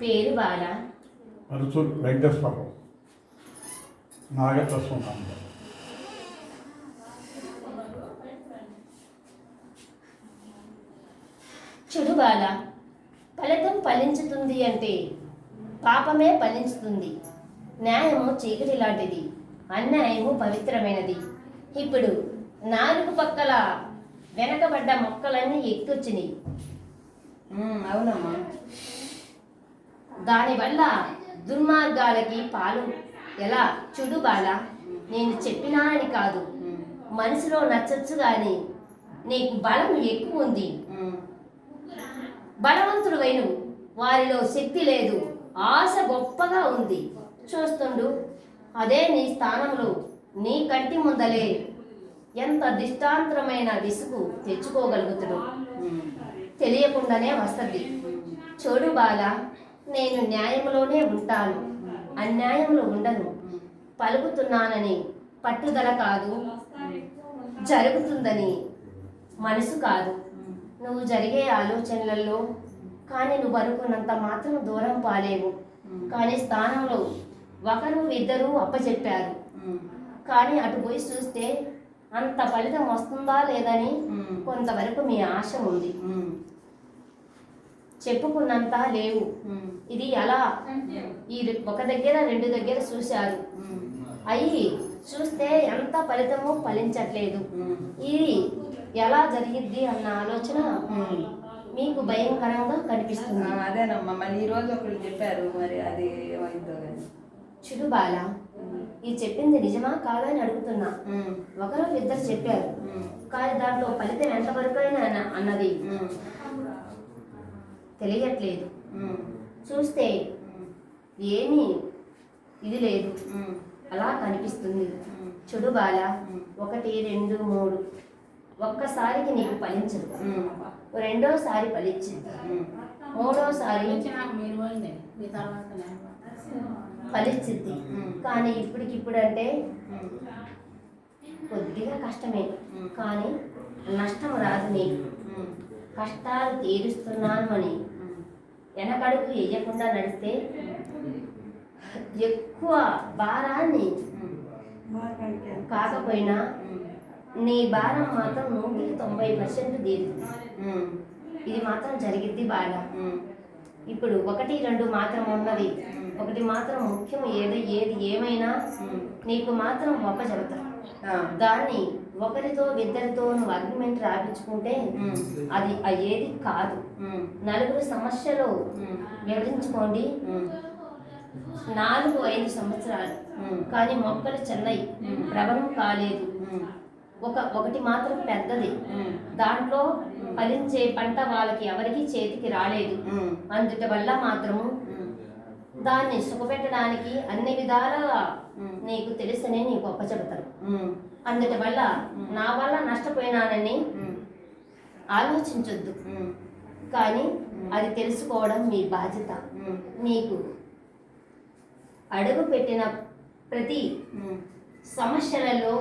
పేరు బాల. వెంకటేశ్వరరావు. చెడు బాల ఫలితం ఫలించుతుంది అంటే పాపమే ఫలించుతుంది. న్యాయము చీకటి లాంటిది అన్యాయము పవిత్రమైనది. ఇప్పుడు నాలుగు పక్కల వెనకబడ్డ మొక్కలన్నీ ఎక్కొచ్చినాయి అవునమ్మా. దానివల్ల దుర్మార్గాలకి పాలు. ఎలా? చెడు బాల నేను చెప్పినా అని కాదు. మనసులో నచ్చచ్చు కానీ నీకు బలం ఎక్కువ ఉంది. బలవంతుడు వైను వారిలో శక్తి లేదు. ఆశ గొప్పగా ఉంది. చూస్తుండు అదే నీ స్థానంలో నీ కంటి ముందలే. ఎంత దిష్టాంతరమైన విసుగు తెచ్చుకోగలుగుతుడు? తెలియకుండానే వస్తుంది. చూడు బాల నేను న్యాయంలోనే ఉంటాను. అన్యాయంలో ఉండను. పలుకుతున్నానని పట్టుదల కాదు. జరుగుతుందని మనసు కాదు. నువ్వు జరిగే ఆలోచనలలో కానీ నువ్వు అనుకున్నంత మాత్రం దూరం పాలేవు. కానీ స్థానంలో ఒకరు ఇద్దరు అప్పచెప్పారు కానీ అటు పోయి చూస్తే అంత ఫలితం వస్తుందా లేదని కొంతవరకు మీ ఆశ ఉంది. చెప్పుకున్నంత లేవు. ఇది ఎలా ఈ ఒక దగ్గర రెండు దగ్గర చూశారు. అయ్యి చూస్తే ఎంత ఫలితము ఫలించట్లేదు. ఇది ఎలా జరిగిద్ది అన్న ఆలోచన. మీకు భయంకరంగా కనిపిస్తుంది. అదేనమ్మా మళ్ళీ ఈ రోజు ఒకరు చెప్పారు మరి అది ఏమైందో కానీ చుడు బాల ఈ చెప్పింది నిజమా కాదని అడుగుతున్నా. ఒకరు ఇద్దరు చెప్పారు. కానీ దాంట్లో ఫలితం ఎంతవరకు అయినా అన్నది. తెలియట్లేదు. చూస్తే ఏమీ ఇది లేదు. అలా కనిపిస్తుంది. చుడు చెడు బాల ఒకటి రెండు మూడు. ఒక్కసారికి నీకు ఫలించదు. రెండోసారి ఫలించింది. మూడోసారి ఉమ్. కానీ ఇప్పటికిప్పుడు అంటే కొద్దిగా కష్టమే. కానీ నష్టం రాదు నీకు. కష్టాలు తీరుస్తున్నాను అని. వెనకడుగు వేయకుండా నడిస్తే ఎక్కువ భారాన్ని కాకపోయినా నీ భారం మాత్రం నూటికి తొంభై పర్సెంట్ తీరుతుంది. ఉమ్, ఇది మాత్రం జరిగిద్ది బాగా. ఇప్పుడు ఒకటి రెండు మాత్రం ఉన్నది. ఒకటి మాత్రం ముఖ్యం ఏది ఏది ఏమైనా. నీకు మాత్రం ఒక చెబుతా. ఆ, దాన్ని ఒకరితో ఇద్దరితో నువ్వు అగ్రిమెంట్ రాపించుకుంటే అది అయ్యేది కాదు. నలుగురు సమస్యలు వివరించుకోండి. నాలుగు ఐదు సంవత్సరాలు. కానీ మొక్కలు చెన్నై ప్రబలం కాలేదు. ఒక ఒకటి మాత్రం పెద్దది. దాంట్లో ఫలించే పంట వాళ్ళకి ఎవరికి చేతికి రాలేదు. అందుటి వల్ల మాత్రము దాన్ని సుఖపెట్టడానికి అన్ని విధాలుగా ఉమ్, నీకు తెలుసని నీకు ఒప్ప చెబుతాను. ఉమ్, అందుటి వల్ల నా వల్ల నష్టపోయినానని ఆలోచించొద్దు. కానీ అది తెలుసుకోవడం మీ బాధ్యత. నీకు అడుగు పెట్టిన ప్రతి సమస్యలలో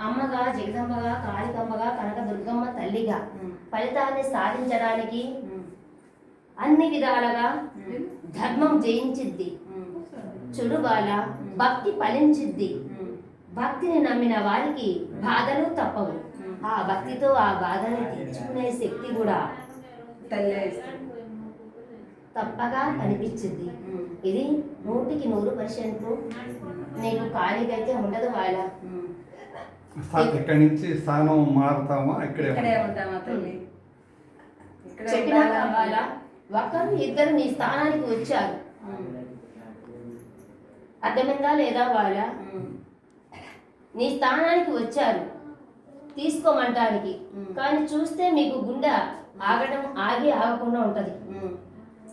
అమ్మగా జగదంబగా కాళికమ్మగా కనకదుర్గమ్మ తల్లిగా ఉమ్, ఫలితాన్ని సాధించడానికి అన్ని విధాలుగా ధర్మం జయించిద్ది. చెడు బాల భక్తి ఫలించిద్ది. భక్తిని నమ్మిన వారికి బాధలు తప్పవు. ఆ భక్తితో ఆ బాధని తీర్చుకునే శక్తి కూడా. తప్పగా కనిపించింది ఇది నూటికి నూరు పర్సెంట్ నీకు ఖాళీగైతే ఉండదు వాళ్ళ. ఇక్కడి నుంచి స్థానం మారుతామా? ఇక్కడే ఉంటామా? తల్లి? చెప్పినా ఒకరు ఇద్దరు నీ స్థానానికి వచ్చారు. అర్థమైందా లేదా వాళ్ళ నీ స్థానానికి వచ్చారు. తీసుకోమంటానికి. కానీ చూస్తే మీకు గుండె ఆగడం ఆగి ఆగకుండా ఉంటది.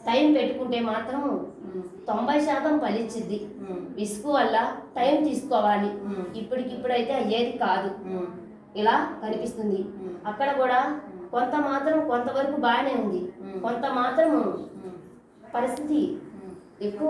టైం పెట్టుకుంటే మాత్రం తొంభై శాతం ఫలించిద్ది ఉమ్, విసుగు వల్ల టైం తీసుకోవాలి. ఇప్పటికిప్పుడైతే అయ్యేది కాదు ఇలా కనిపిస్తుంది. అక్కడ కూడా కొంత మాత్రం కొంతవరకు బాగానే ఉంది. కొంత మాత్రం పరిస్థితి. ఎక్కువ